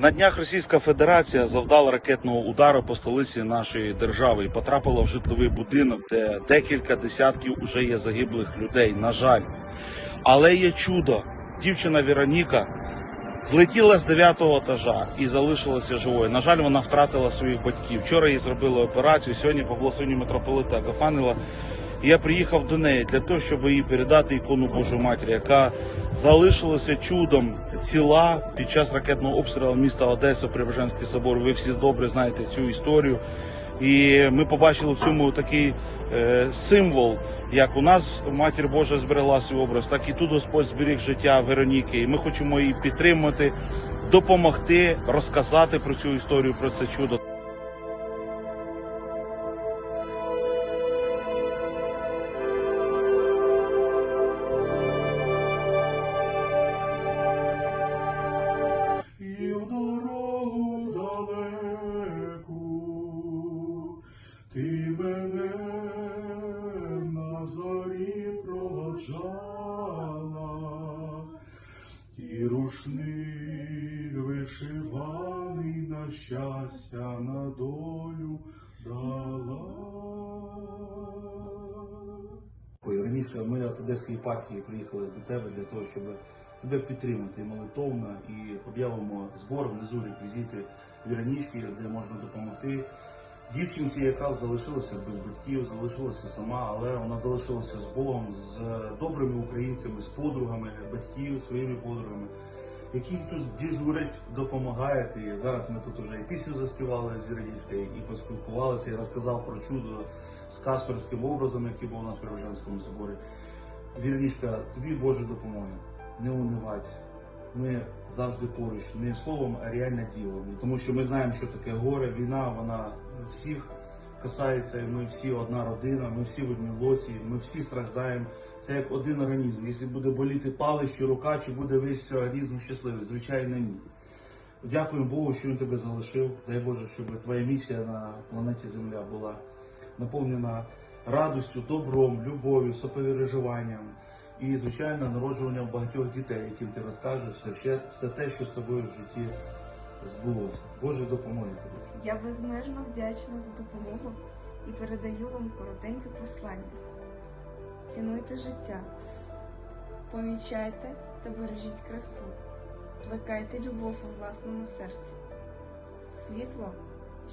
На днях Російська Федерація завдала ракетного удару по столиці нашої держави і потрапила в житловий будинок, де декілька десятків уже є загиблих людей. На жаль, але є чудо. Дівчина Вероніка злетіла з 9-го етажа і залишилася живою. На жаль, вона втратила своїх батьків. Вчора їй зробили операцію. Сьогодні по благословенню митрополита Агафанила я приїхав до неї для того, щоб їй передати ікону Божої Матері, яка залишилася чудом ціла під час ракетного обстрілу міста Одеса, Преображенський собор. Ви всі добре знаєте цю історію. І ми побачили в цьому такий е, символ, як у нас Матір Божа зберегла свій образ, так і тут Господь зберіг життя Вероніки. І ми хочемо її підтримати, допомогти, розказати про цю історію, про це чудо. Мене на зорі проводжала, і рушник вишиваний на щастя, на долю дала. Раніше ми від Одеської єпархії приїхали до тебе для того, щоб тебе підтримати молитовно і об'явимо збор внизу реквізити Віронічки, де можна допомогти. Дівчинці, яка залишилася без батьків, залишилася сама, але вона залишилася з Богом, з добрими українцями, з подругами, батьків, своїми подругами, які тут дежурять, допомагають. І зараз ми тут вже і пісню заспівали з Віронічкою, і поспілкувалися, і розказав про чудо з касперським образом, який був у нас при Рожанському соборі. Вірнічка, тобі Боже допомоги, не унивать. Ми завжди поруч, не словом, а реально ділом. Тому що ми знаємо, що таке горе, війна, вона всіх касається, ми всі одна родина, ми всі в одній лоці, ми всі страждаємо. Це як один організм. Якщо буде боліти палець чи рука, чи буде весь організм щасливий? Звичайно, ні. Дякуємо Богу, що він тебе залишив. Дай Боже, щоб твоя місія на планеті Земля була наповнена радістю, добром, любов'ю, сопереживанням і, звичайно, народжуванням багатьох дітей, яким ти розкажеш все, ще- все те, що з тобою в житті збулося. Боже, допомоги тобі. Я безмежно вдячна за допомогу і передаю вам коротеньке послання. Цінуйте життя, помічайте та бережіть красу, плекайте любов у власному серці. Світло,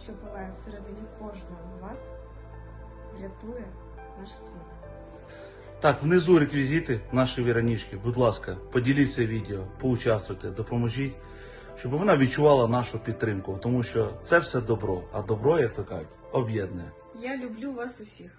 що палає всередині кожного з вас, врятує наш світ. Так, внизу реквізити нашої Віронічки. Будь ласка, поділіться відео, поучаствуйте, допоможіть, щоб вона відчувала нашу підтримку, тому що це все добро, а добро, як то кажуть, об'єднує. Я люблю вас усіх.